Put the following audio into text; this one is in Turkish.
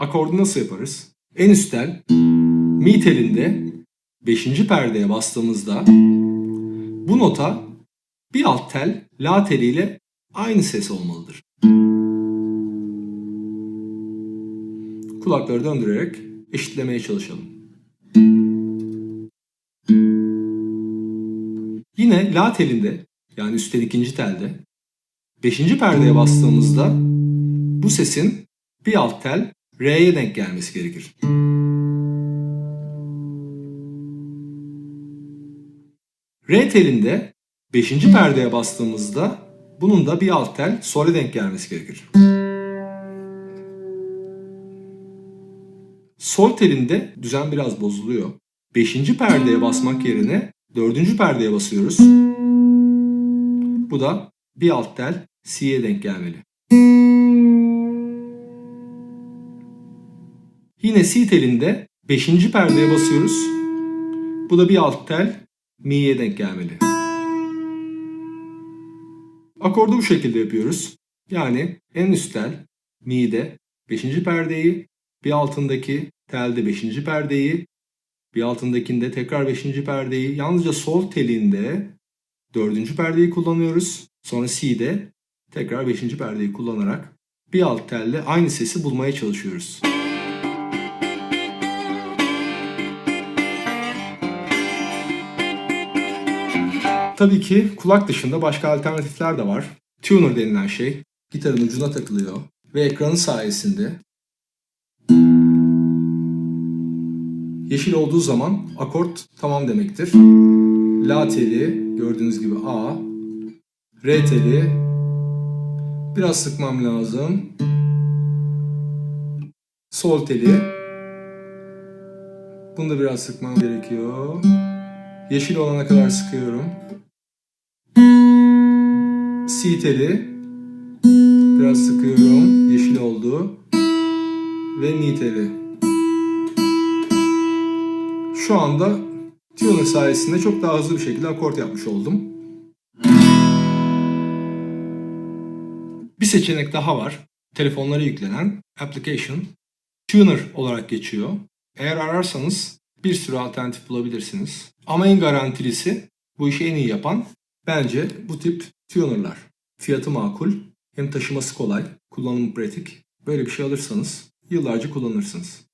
Akordu nasıl yaparız? En üst tel mi telinde 5. perdeye bastığımızda bu nota bir alt tel la teliyle aynı ses olmalıdır. Kulakları döndürerek eşitlemeye çalışalım. Yine la telinde yani üstten ikinci telde 5. perdeye bastığımızda bu sesin bir alt tel R'ye denk gelmesi gerekir. R telinde 5. perdeye bastığımızda bunun da bir alt tel Sol'e denk gelmesi gerekir. Sol telinde düzen biraz bozuluyor. 5. perdeye basmak yerine 4. perdeye basıyoruz. Bu da bir alt tel C'ye denk gelmeli. Yine C telinde 5. perdeye basıyoruz. Bu da bir alt tel Mi'ye denk gelmeli. Akordu bu şekilde yapıyoruz. Yani en üst tel Mi'de 5. perdeyi, bir altındaki telde 5. perdeyi, bir altındakinde tekrar 5. perdeyi, yalnızca sol telinde 4. perdeyi kullanıyoruz. Sonra C'de tekrar 5. perdeyi kullanarak bir alt telle aynı sesi bulmaya çalışıyoruz. Tabii ki kulak dışında başka alternatifler de var. Tuner denilen şey gitarın ucuna takılıyor ve ekranın sayesinde yeşil olduğu zaman akort tamam demektir. La teli gördüğünüz gibi A, Re teli biraz sıkmam lazım. Sol teli bunu da biraz sıkmam gerekiyor. Yeşil olana kadar sıkıyorum. C teli biraz sıkıyorum. Yeşil oldu. Ve Mi teli. Şu anda tuner sayesinde çok daha hızlı bir şekilde akort yapmış oldum. Bir seçenek daha var. Telefonlara yüklenen application. Tuner olarak geçiyor. Eğer ararsanız bir sürü alternatif bulabilirsiniz. Ama en garantilisi bu işi en iyi yapan bence bu tip tunerlar. Fiyatı makul, hem taşıması kolay, kullanımı pratik. Böyle bir şey alırsanız yıllarca kullanırsınız.